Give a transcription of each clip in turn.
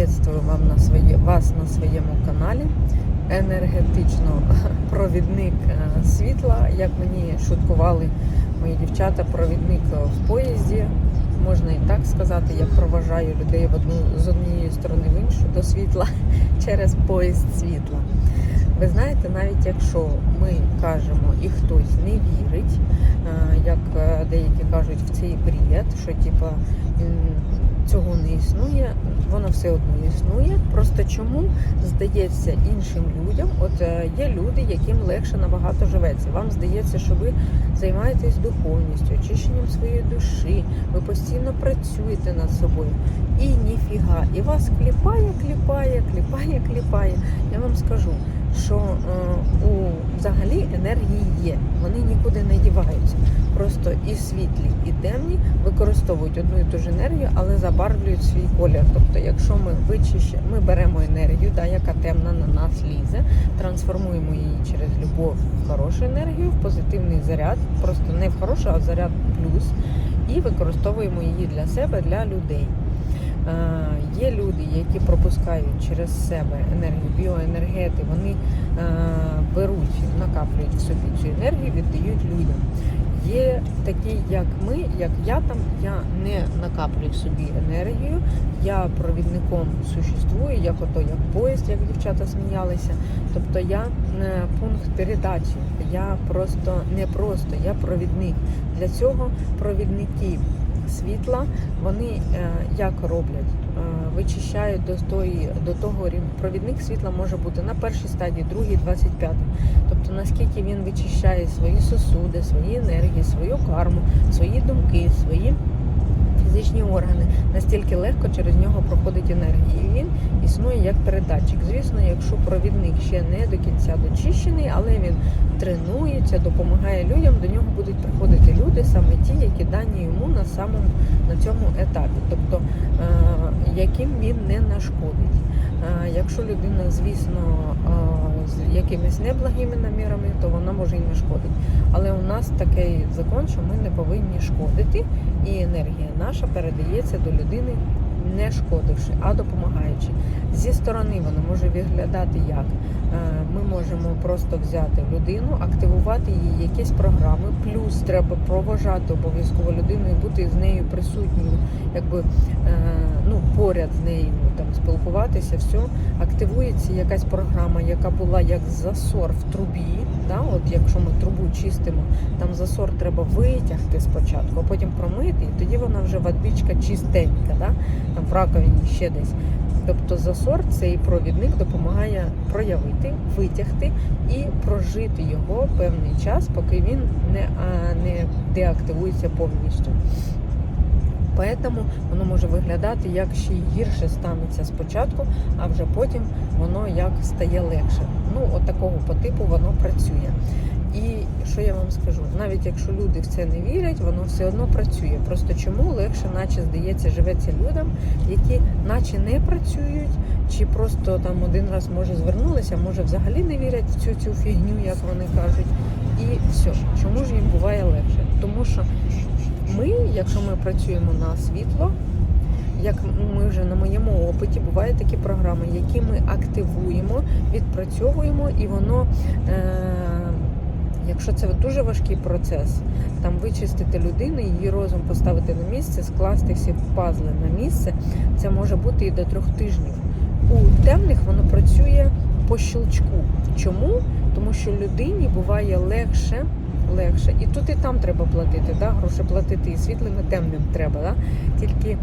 Приветствую вам на своє, вас на своєму каналі. Енергетично провідник е, світла, як мені шуткували мої дівчата, провідник в поїзді. Можна і так сказати, я проважаю людей в одну з однієї сторони в іншу до світла через поїзд світла. Ви знаєте, навіть якщо ми кажемо і хтось не вірить, е, як е, деякі кажуть в цей бред, що типа цього не існує, воно все одно існує. Просто чому здається іншим людям, от е, є люди, яким легше набагато живеться. Вам здається, що ви займаєтесь духовністю, очищенням своєї душі, ви постійно працюєте над собою. І ніфіга, і вас кліпає, кліпає, кліпає, кліпає. Я вам скажу, що е, у взагалі енергії є, вони нікуди не діваються. Просто і світлі, і темні використовують одну і ту ж енергію, але забарвлюють свій колір. Тобто, якщо ми вичищаємо, ми беремо енергію, да, яка темна на нас лізе, трансформуємо її через любов в хорошу енергію, в позитивний заряд, просто не в хорошу, а в заряд плюс, і використовуємо її для себе, для людей. Е, Є люди, які пропускають через себе енергію, біоенергети, вони е, беруть, накаплюють в собі цю енергію, віддають людям. Є такі, як ми, як я там, я не накаплюю собі енергію, я провідником существую, як ото як поїзд, як дівчата сміялися. Тобто я е, пункт передачі, я просто не просто, я провідник. Для цього провідники світла вони е, як роблять? Е, Вичищають до тої до того рівня. Провідник світла може бути на першій стадії, другій, 25. Тобто наскільки він вичищає свої сосуди, свої енергії, свою карму, свої думки, свої фізичні органи, настільки легко через нього проходить енергія. І він існує як передатчик. Звісно, якщо провідник ще не до кінця дочищений, але він тренується, допомагає людям, до нього будуть приходити люди, саме ті, які дані йому на самому на цьому етапі, тобто е, яким він не нашкодить. Е, Якщо людина, звісно, е, якимись неблагими намірами, то воно може і не шкодити. Але у нас такий закон, що ми не повинні шкодити, і енергія наша передається до людини не шкодивши, а допомагаючи. Зі сторони воно може виглядати як Е, ми можемо просто взяти людину, активувати її якісь програми, плюс треба проважати обов'язково людину і бути з нею присутньою, якби е, ну поряд з нею там спілкуватися, все активується якась програма, яка була як засор в трубі. Да? От якщо ми трубу чистимо, там засор треба витягти спочатку, а потім промити, і тоді вона вже водичка чистенька, да? Там в раковині ще десь. Тобто засор цей провідник допомагає проявити, витягти і прожити його певний час, поки він не, а, не деактивується повністю. Поэтому воно може виглядати як ще гірше станеться спочатку, а вже потім воно як стає легше. Ну, от такого по типу воно працює. І що я вам скажу? Навіть якщо люди в це не вірять, воно все одно працює. Просто чому легше, наче здається, живеться людям, які наче не працюють, чи просто там один раз може звернулися, може взагалі не вірять в цю цю фігню, як вони кажуть. І все. Чому ж їм буває легше? Тому що ми, якщо ми працюємо на світло, як ми вже на моєму опиті, бувають такі програми, які ми активуємо, відпрацьовуємо, і воно, е- якщо це дуже важкий процес, там вичистити людину, її розум поставити на місце, скласти всі пазли на місце, це може бути і до трьох тижнів. У темних воно працює по щелчку. Чому? Тому що людині буває легше легше. І тут і там треба платити, да? гроші платити, і світлим, і темним треба. Да? Тільки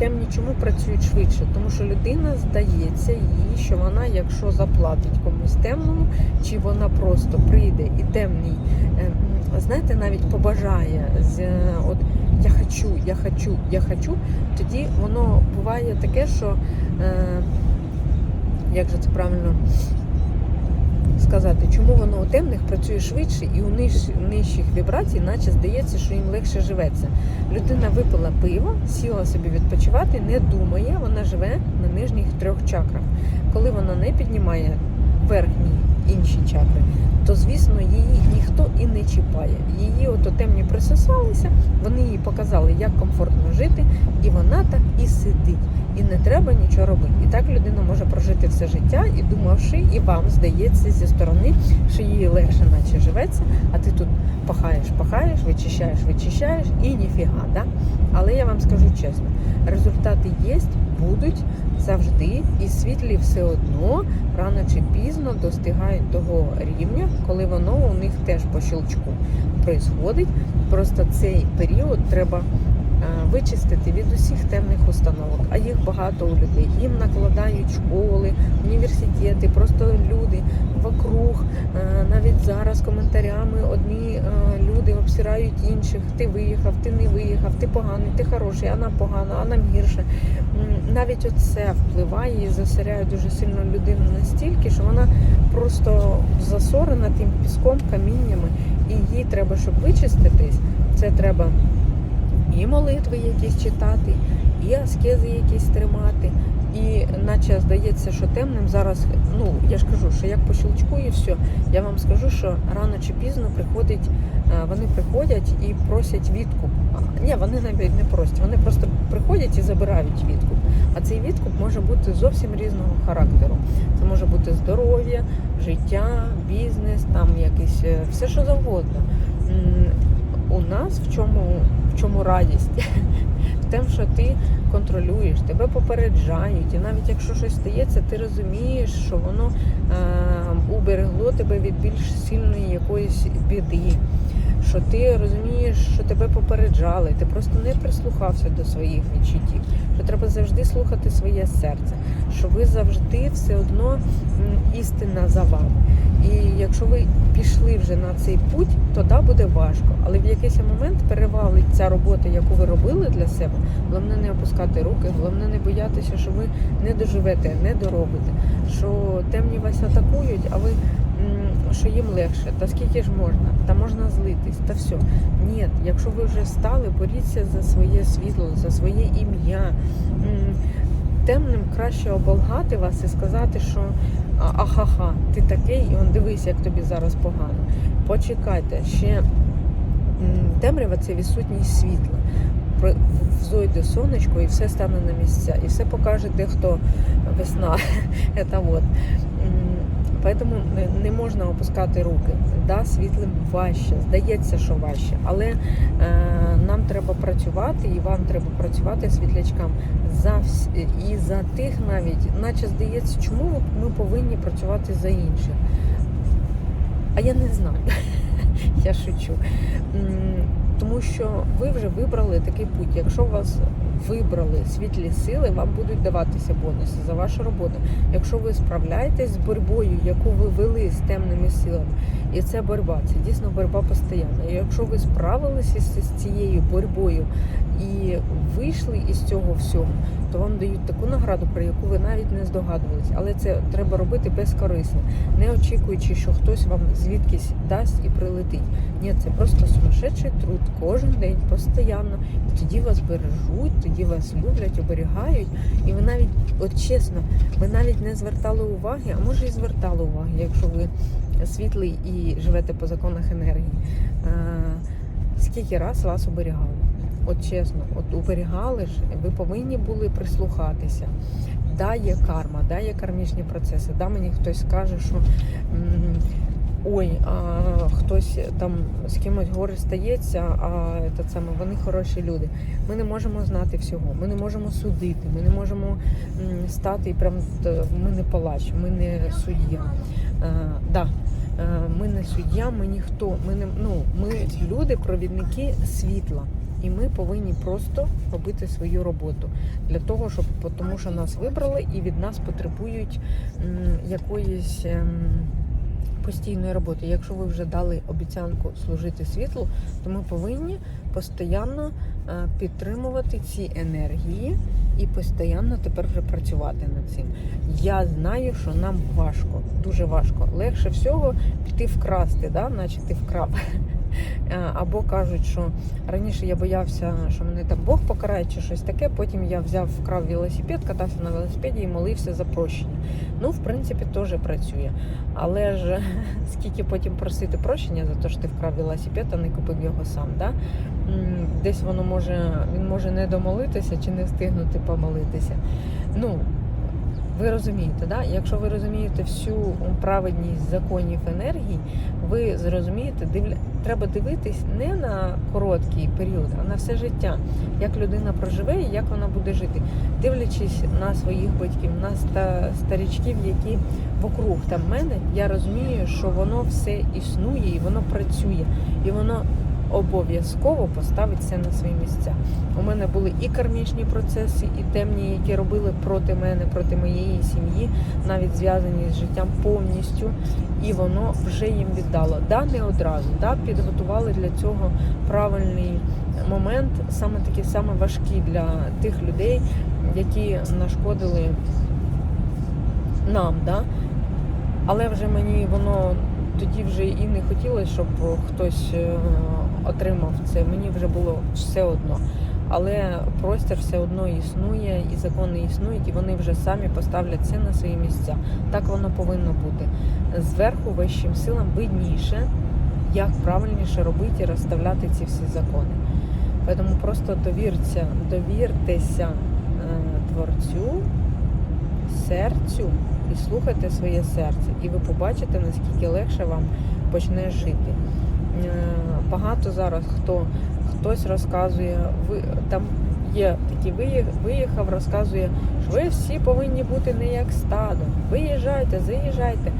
темні чому працюють швидше? Тому що людина здається їй, що вона, якщо заплатить комусь темному, чи вона просто прийде і темний, е, знаєте, навіть побажає з е, от я хочу, я хочу, я хочу, тоді воно буває таке, що е, як же це правильно сказати, чому воно у темних працює швидше і у нижчих вібрацій, наче здається, що їм легше живеться. Людина випила пиво, сіла собі відпочивати, не думає, вона живе на нижніх трьох чакрах. Коли вона не піднімає верхні інші чакри, то звісно її ніхто і не чіпає. Її ото темні присосалися, вони їй показали, як комфортно жити, і вона так і сидить. І не треба нічого робити. І так людина може прожити все життя і думавши, і вам здається зі сторони, що їй легше, наче живеться, а ти тут пахаєш, пахаєш, вичищаєш, вичищаєш і ніфіга. Да? Але я вам скажу чесно, результати є, будуть завжди, і світлі все одно рано чи пізно достигають того рівня, коли воно у них теж по щелчку происходить. Просто цей період треба вичистити від усіх темних установок, а їх багато у людей. Їм накладають школи, університети, просто люди вокруг. Е, Навіть зараз коментарями одні е, люди обсирають інших. Ти виїхав, ти не виїхав, ти поганий, ти хороший, вона погана, а нам гірше. Навіть оце впливає і засоряє дуже сильно людину настільки, що вона просто засорена тим піском, каміннями, і їй треба, щоб вичиститись, це треба і молитви якісь читати, і аскези якісь тримати. І наче здається, що темним зараз, ну я ж кажу, що як по щелчку і все. Я вам скажу, що рано чи пізно приходить, е, вони приходять і просять відкуп. Ні, вони навіть не просять, вони просто приходять і забирають відкуп. А цей відкуп може бути зовсім різного характеру. Це може бути здоров'я, життя, бізнес, там якийсь е, все, що завгодно. У нас в чому, в чому радість? В тим, що ти контролюєш, тебе попереджають, і навіть якщо щось стається, ти розумієш, що воно е, уберегло тебе від більш сильної якоїсь біди. Що ти розумієш, що тебе попереджали, ти просто не прислухався до своїх відчуттів, що треба завжди слухати своє серце, що ви завжди все одно істина за вами. І якщо ви пішли вже на цей путь, то да, буде важко. Але в якийсь момент перевалить ця робота, яку ви робили для себе. Головне не опускати руки, головне не боятися, що ви не доживете, не доробите, що темні вас атакують, а ви м, що їм легше, та скільки ж можна, та можна злитись, та все. Ні, якщо ви вже стали, боріться за своє світло, за своє ім'я. Темним краще оболгати вас і сказати, що «А- ахаха, ти такий, і он дивись, як тобі зараз погано. Почекайте, ще темрява це відсутність світла. Взойде сонечко і все стане на місця, і все покаже, де хто весна. Це от. М, Поэтому не- можна опускати руки. Да, світлим важче, здається, що важче, але е, нам треба працювати, і вам треба працювати світлячкам за вс... і за тих навіть, наче здається, чому ми повинні працювати за інших. А я не знаю. Я шучу. Тому що ви вже вибрали такий путь. Якщо у вас вибрали світлі сили, вам будуть даватися бонуси за вашу роботу. Якщо ви справляєтесь з боротьбою, яку ви вели з темними силами, і це боротьба, це дійсно боротьба постійна. Якщо ви справилися з цією боротьбою і вийшли із цього всього, то вам дають таку награду, про яку ви навіть не здогадувались. Але це треба робити безкорисно, не очікуючи, що хтось вам звідкись дасть і прилетить. Ні, це просто сумасшедший труд кожен день, постійно. Тоді вас бережуть, тоді вас люблять, оберігають. І ви навіть, от чесно, ви навіть не звертали уваги, а може і звертали уваги, якщо ви світлий і живете по законах енергії. Скільки раз вас оберігали? От чесно, от оберігали ж, ви повинні були прислухатися. Да, є карма, да, є кармічні процеси. Да, мені хтось скаже, що ой, а хтось там з кимось горе стається, а це саме, вони хороші люди. Ми не можемо знати всього, ми не можемо судити, ми не можемо стати і прям ми не палач, ми не суддя. Е, да, е, ми не суддя, ми ніхто. Ми не ну, ми люди, провідники світла. І ми повинні просто робити свою роботу для того, щоб тому що нас вибрали і від нас потребують якоїсь ем, постійної роботи. Якщо ви вже дали обіцянку служити світлу, то ми повинні постійно е, підтримувати ці енергії і постійно тепер вже працювати над цим. Я знаю, що нам важко, дуже важко. Легше всього піти вкрасти, да? наче ти вкрав. Е, Або кажуть, що раніше я боявся, що мене там Бог покарає чи щось таке. Потім я взяв, вкрав велосипед, катався на велосипеді і молився за прощення. Ну, в принципі, теж працює. Але ж скільки потім просити прощення за те, що ти вкрав велосипед, а не купив його сам. Да? Десь воно може, він може не домолитися чи не встигнути помолитися. Ну, ви розумієте, да? якщо ви розумієте всю праведність законів енергії, ви зрозумієте, дивля... треба дивитись не на короткий період, а на все життя, як людина проживе і як вона буде жити, дивлячись на своїх батьків, на ста... старічків, які вокруг там мене, я розумію, що воно все існує і воно працює, і воно обов'язково поставить все на свої місця. У мене були і кармічні процеси, і темні, які робили проти мене, проти моєї сім'ї, навіть зв'язані з життям повністю, і воно вже їм віддало. Да, не одразу, да, підготували для цього правильний момент, саме такий саме важкий для тих людей, які нашкодили нам. Да? Але вже мені воно тоді вже і не хотілося, щоб хтось е, отримав це. Мені вже було все одно. Але простір все одно існує, і закони існують, і вони вже самі поставлять це на свої місця. Так воно повинно бути. Зверху вищим силам видніше, як правильніше робити і розставляти ці всі закони. Тому просто довірця, довіртеся е, творцю, серцю і слухайте своє серце, і ви побачите, наскільки легше вам почне жити. Е, Багато зараз хто хтось розказує, ви там є такі виїхав, виїхав, розказує, що ви всі повинні бути не як стадо. Виїжджайте, заїжджайте.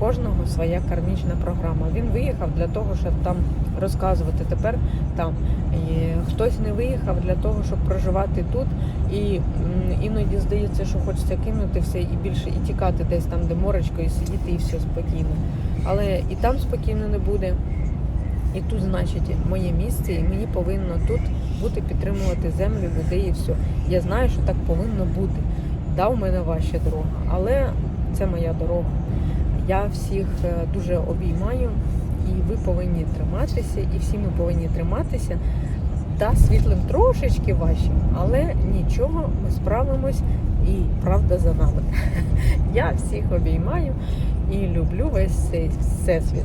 Кожного своя кармічна програма. Він виїхав для того, щоб там розказувати. Тепер там і хтось не виїхав для того, щоб проживати тут. І іноді здається, що хочеться кинути все і більше і тікати десь там, де моречко, і сидіти, і все спокійно. Але і там спокійно не буде. І тут, значить, моє місце, і мені повинно тут бути підтримувати землю, людей і все. Я знаю, що так повинно бути. Да, у мене важча дорога, але це моя дорога. Я всіх е, дуже обіймаю, і ви повинні триматися, і всі ми повинні триматися. Та світлим трошечки вашим, але нічого, ми справимось і правда за нами. Я всіх обіймаю і люблю весь цей всесвіт.